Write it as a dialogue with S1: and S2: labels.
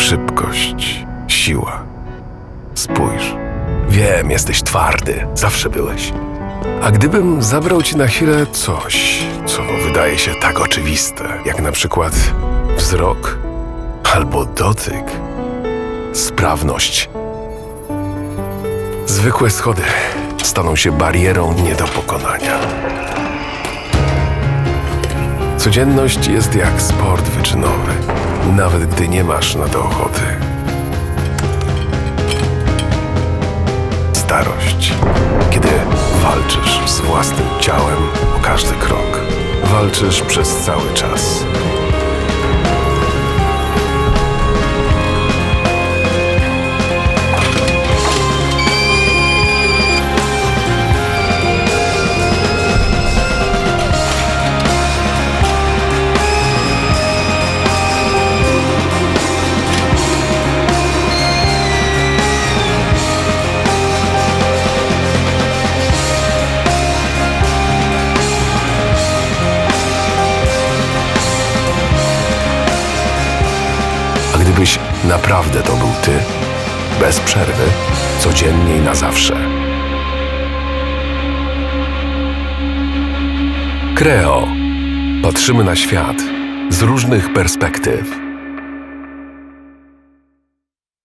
S1: szybkość, siła. Spójrz. Wiem, jesteś twardy, zawsze byłeś. A gdybym zabrał ci na chwilę coś, co wydaje się tak oczywiste, jak na przykład wzrok albo dotyk, sprawność. Zwykłe schody staną się barierą nie do pokonania. Codzienność jest jak sport wyczynowy, nawet gdy nie masz na to ochoty. Starość, kiedy walczysz z własnym ciałem o każdy krok. Walczysz przez cały czas. Gdybyś naprawdę to był ty, bez przerwy, codziennie i na zawsze. Kreo. Patrzymy na świat z różnych perspektyw.